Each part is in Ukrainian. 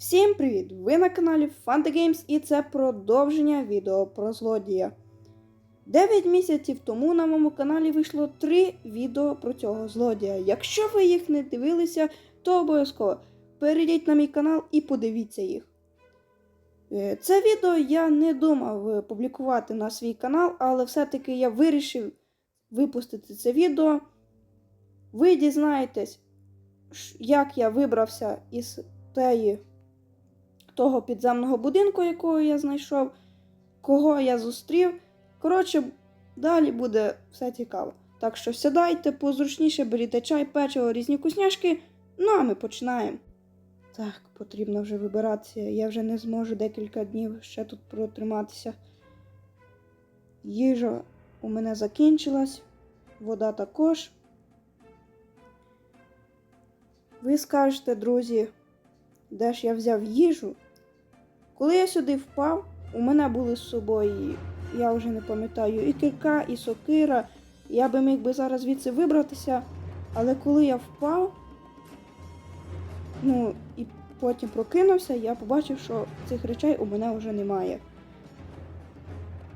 Всім привіт! Ви на каналі Fanta Games і це продовження відео про злодія. 9 місяців тому на моєму каналі вийшло 3 відео про цього злодія. Якщо ви їх не дивилися, то обов'язково перейдіть на мій канал і подивіться їх. Е, Це відео я не думав е, публікувати на свій канал, але все-таки я вирішив випустити це відео. Ви дізнаєтесь, як я вибрався із теї того підземного будинку, якого я знайшов, кого я зустрів. Коротше, далі буде все цікаво. Так що сідайте позручніше, беріть чай, печиво, різні кусняшки. Ну а ми починаємо. Так, потрібно вже вибиратися. Я вже не зможу декілька днів ще тут протриматися. Їжа у мене закінчилась, вода також. Ви скажете, друзі, де ж я взяв їжу? Коли я сюди впав, у мене були з собою, я вже не пам'ятаю, і кирка, і сокира. Я би міг би зараз звідси вибратися, але коли я впав, ну і потім прокинувся, я побачив, що цих речей у мене вже немає.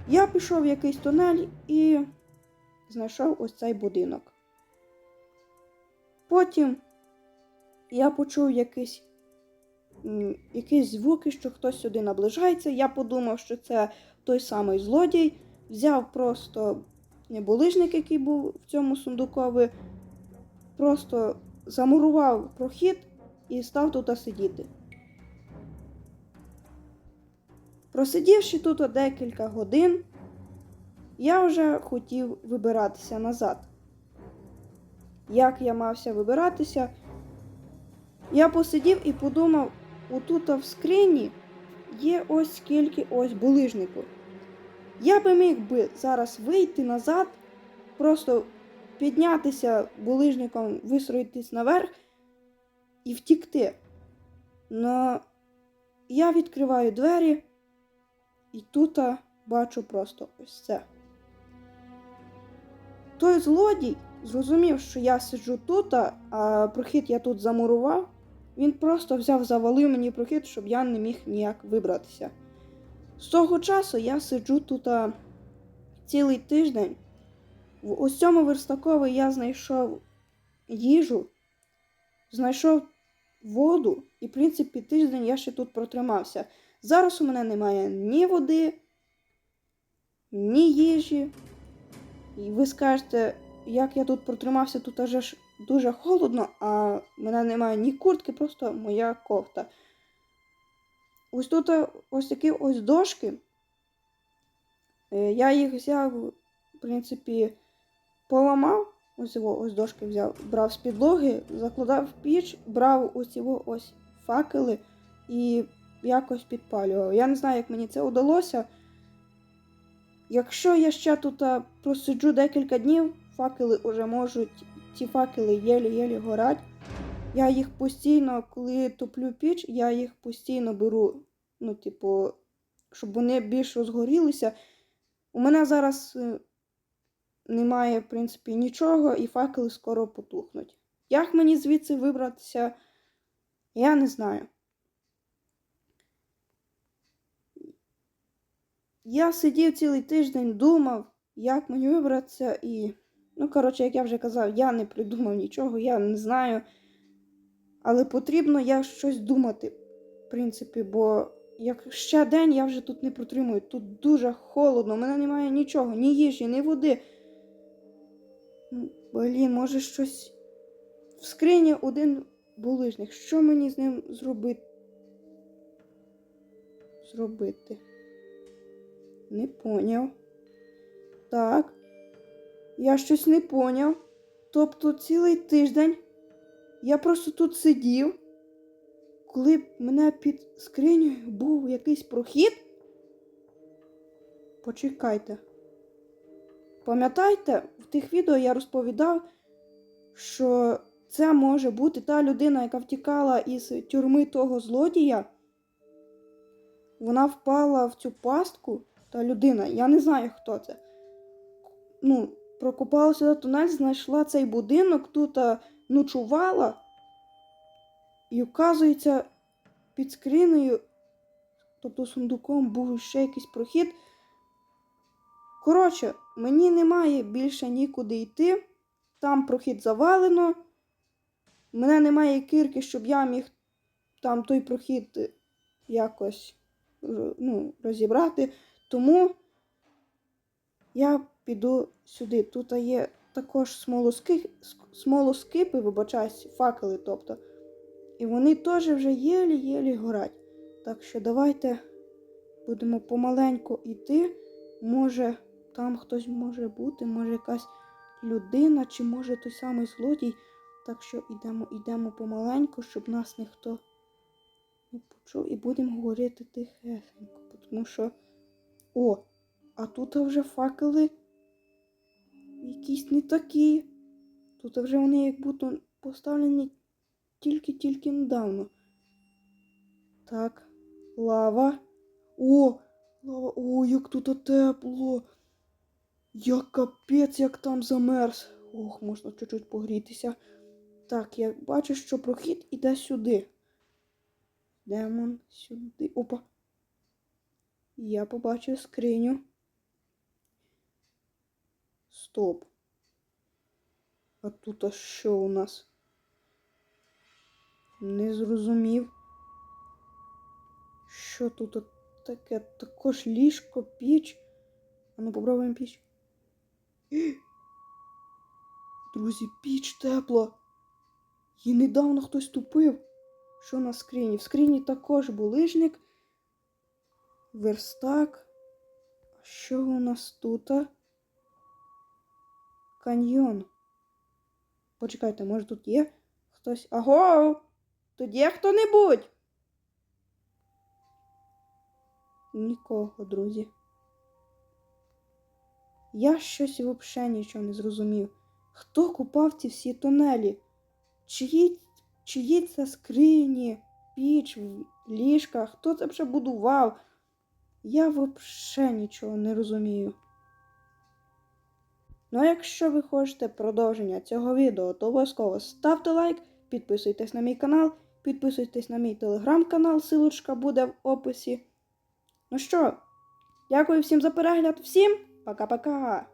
Я пішов в якийсь тунель і знайшов ось цей будинок. Потім я почув якийсь, якісь звуки, що хтось сюди наближається. Я подумав, що це той самий злодій. Взяв просто булижник, який був в цьому сундукові, просто замурував прохід і став тут сидіти. Просидівши тут декілька годин, я вже хотів вибиратися назад. Як я мався вибиратися? Я посидів і подумав, отут в скрині є ось скільки ось булижнику. Я би міг би зараз вийти назад, просто піднятися булижником, висроїтись наверх і втікти. Но я відкриваю двері і тут бачу просто ось це. Той злодій зрозумів, що я сиджу тут, а прохід я тут замурував. Він просто взяв, завалив мені прохід, щоб я не міг ніяк вибратися. З того часу я сиджу тут цілий тиждень. В ось цьому верстакові я знайшов їжу, знайшов воду, і, в принципі, тиждень я ще тут протримався. Зараз у мене немає ні води, ні їжі. І ви скажете, як я тут протримався, тут аж дуже холодно, а в мене немає ні куртки, просто моя кофта. Ось тут ось такі ось дошки. Е, Я їх взяв, в принципі, поламав. Ось його ось дошки взяв, брав з підлоги, закладав в піч, брав ось його ось факели і якось підпалював. Я не знаю, як мені це вдалося. Якщо я ще тут просиджу декілька днів, факели вже можуть, ці факели єлі-єлі горять. Я їх постійно, коли топлю піч, я їх постійно беру, ну, типу, щоб вони більш розгорілися. У мене зараз е, немає, в принципі, нічого, і факели скоро потухнуть. Як мені звідси вибратися, я не знаю. Я сидів цілий тиждень, думав, як мені вибратися, і, ну, коротше, як я вже казав, я не придумав нічого, я не знаю. Але потрібно я щось думати, в принципі, бо як ще день я вже тут не протримую. Тут дуже холодно, у мене немає нічого, ні їжі, ні води. Ну, Блін, може щось. В скрині один булижник. Що мені з ним зробити? Зробити? Не поняв. Так. Я щось не поняв. Тобто цілий тиждень я просто тут сидів, коли мене під скринею був якийсь прохід. Почекайте. Пам'ятаєте, в тих відео я розповідав, що це може бути та людина, яка втікала із тюрми того злодія. Вона впала в цю пастку, та людина, я не знаю, хто це. Ну, прокопала сюди тунель, знайшла цей будинок, тут ночувала. І оказується, під скринею, тобто сундуком, був ще якийсь прохід. Коротше, мені немає більше нікуди йти. Там прохід завалено. У мене немає кирки, щоб я міг там той прохід е, якось ну, розібрати. Тому я піду сюди. Тут є також смолоски... смолоскипи, вибачаюсь, факели, тобто. І вони теж вже єлі-єлі горять. Так що давайте будемо помаленьку йти. Може, там хтось може бути, може якась людина, чи може той самий злодій. Так що йдемо, йдемо помаленьку, щоб нас ніхто не почув. І будемо говорити тихесенько. Тому що. О, а тут вже факели якісь не такі. Тут вже вони як будто поставлені тільки-тільки недавно. Так, лава. О, лава. О, як тут тепло. Як капець, як там замерз. Ох, можна чуть-чуть погрітися. Так, я бачу, що прохід іде сюди. Демон сюди. Опа. Я побачив скриню. Стоп. А тут а що у нас? Не зрозумів. Що тут таке? Також ліжко, піч. А ну попробуємо піч. Друзі, піч тепла. Її недавно хтось тупив. Що на скрині? В скрині також булижник. Верстак. А що у нас тут? Каньйон. Почекайте, може тут є хтось. Аго! Тут є хто-небудь? Нікого, друзі. Я щось взагалі нічого не зрозумів. Хто купав ці всі тунелі? Чиї, чиї це скрині, піч, ліжка? Хто це вже будував? Я взагалі нічого не розумію. Ну, а якщо ви хочете продовження цього відео, то обов'язково ставте лайк, підписуйтесь на мій канал, підписуйтесь на мій телеграм-канал, силочка буде в описі. Ну що, дякую всім за перегляд, всім пока-пока!